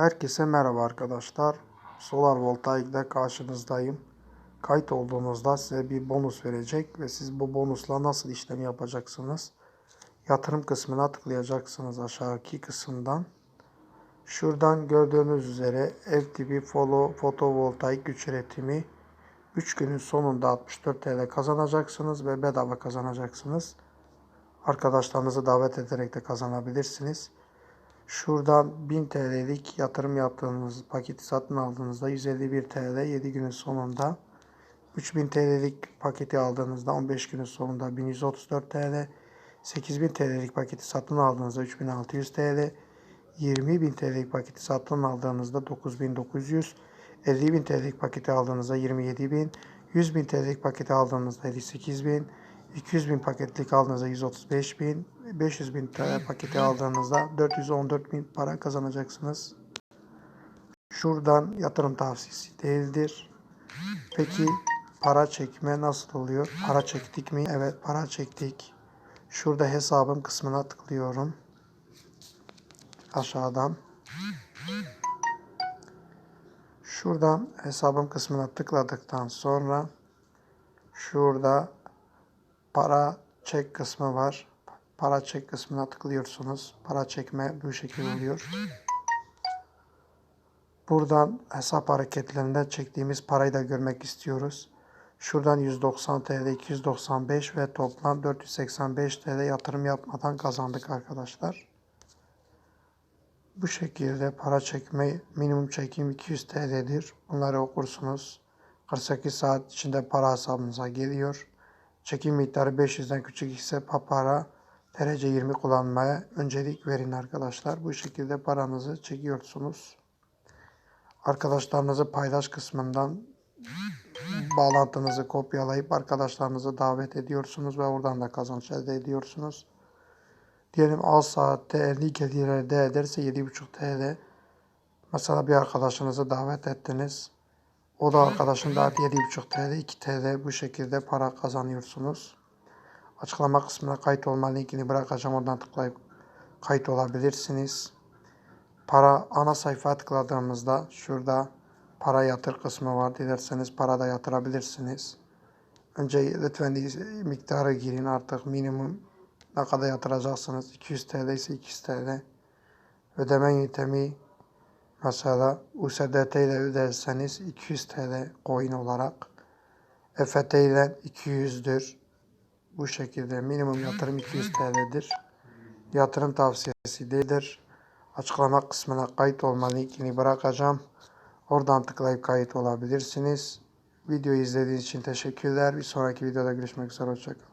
Herkese merhaba arkadaşlar. Solar Voltaik'de karşınızdayım. Kayıt olduğunuzda size bir bonus verecek ve siz bu bonusla nasıl işlem yapacaksınız? Yatırım kısmına tıklayacaksınız aşağıki kısımdan. Şuradan gördüğünüz üzere ev tipi fotovoltaik güç üretimi 3 günün sonunda 64 TL kazanacaksınız ve bedava kazanacaksınız. Arkadaşlarınızı davet ederek de kazanabilirsiniz. Şuradan 1000 TL'lik yatırım yaptığınız paketi satın aldığınızda 151 TL 7 günün sonunda 3000 TL'lik paketi aldığınızda 15 günün sonunda 1134 TL 8000 TL'lik paketi satın aldığınızda 3600 TL 20.000 TL'lik paketi satın aldığınızda 9900 50.000 TL'lik paketi aldığınızda 27.000 100.000 TL'lik paketi aldığınızda 58.000 200 bin paketlik aldığınızda 135 bin, 500 bin TL paketi aldığınızda 414 bin para kazanacaksınız. Şuradan yatırım tavsiyesi değildir. Peki para çekme nasıl oluyor? Para çektik mi? Evet para çektik. Şurada hesabım kısmına tıklıyorum. Aşağıdan. Şuradan hesabım kısmına tıkladıktan sonra şurada para çek kısmı var. Para çek kısmına tıklıyorsunuz. Para çekme bu şekilde oluyor. Buradan hesap hareketlerinden çektiğimiz parayı da görmek istiyoruz. Şuradan 190 TL, 295 ve toplam 485 TL yatırım yapmadan kazandık arkadaşlar. Bu şekilde para çekme minimum çekim 200 TL'dir. Bunları okursunuz. 48 saat içinde para hesabınıza geliyor. Çekim miktarı 500'den küçük ise papara derece 20 kullanmaya öncelik verin arkadaşlar. Bu şekilde paranızı çekiyorsunuz. Arkadaşlarınızı paylaş kısmından bağlantınızı kopyalayıp arkadaşlarınızı davet ediyorsunuz ve oradan da kazanç elde ediyorsunuz. Diyelim al saatte 50 gelirde ederse 7,5 TL. Mesela bir arkadaşınızı davet ettiniz. O da arkadaşın da 7,5 TL, 2 TL bu şekilde para kazanıyorsunuz. Açıklama kısmına kayıt olma linkini bırakacağım. Oradan tıklayıp kayıt olabilirsiniz. Para ana sayfaya tıkladığımızda şurada para yatır kısmı var. Dilerseniz para da yatırabilirsiniz. Önce lütfen miktarı girin artık minimum ne kadar yatıracaksınız. 200 TL ise 200 TL. Ödeme yöntemi Mesela USDT ile öderseniz 200 TL coin olarak. EFT ile 200'dür. Bu şekilde minimum yatırım 200 TL'dir. Yatırım tavsiyesi değildir. Açıklama kısmına kayıt olma linkini bırakacağım. Oradan tıklayıp kayıt olabilirsiniz. Videoyu izlediğiniz için teşekkürler. Bir sonraki videoda görüşmek üzere. Hoşçakalın.